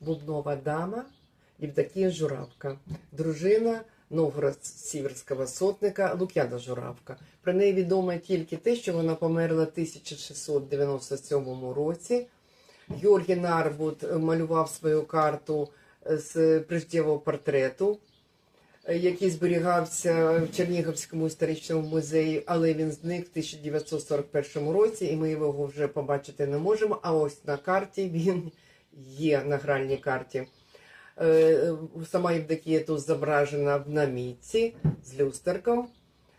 бубнова дама Євдокія Журавка, дружина Новгород-Сіверського сотника Лук'яна Журавка. Про неї відомо тільки те, що вона померла в 1697 році. Георгій Нарбут малював свою карту з приждєвого портрету, який зберігався в Чернігівському історичному музеї, але він зник в 1941 році, і ми його вже побачити не можемо. А ось на карті він є на гральній карті. Е, Сама Євдокія тут зображена в намітці з люстерком,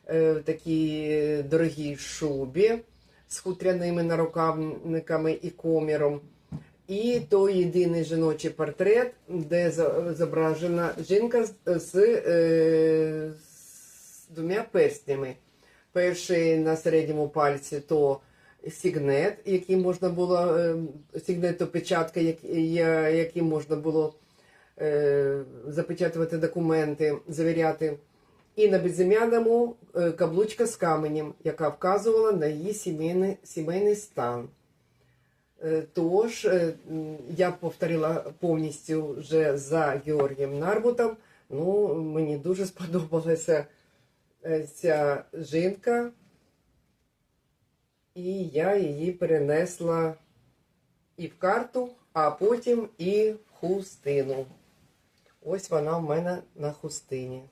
е, в такій дорогій шубі з хутряними нарукавниками і коміром. І той єдиний жіночий портрет, де зображена жінка з, з, е, з двома перстнями. Перший на середньому пальці то сігнет, який можна було, е, сігнет то печатка, яким можна було е, запечатувати документи, завіряти. І на безім'яному е, каблучка з каменем, яка вказувала на її сімейний, сімейний стан. Е, Тож я повторила повністю вже за Георгієм Нарбутом. Ну, мені дуже сподобалася ця жінка, і я її перенесла і в карту, а потім і в хустину. Ось вона в мене на хустині.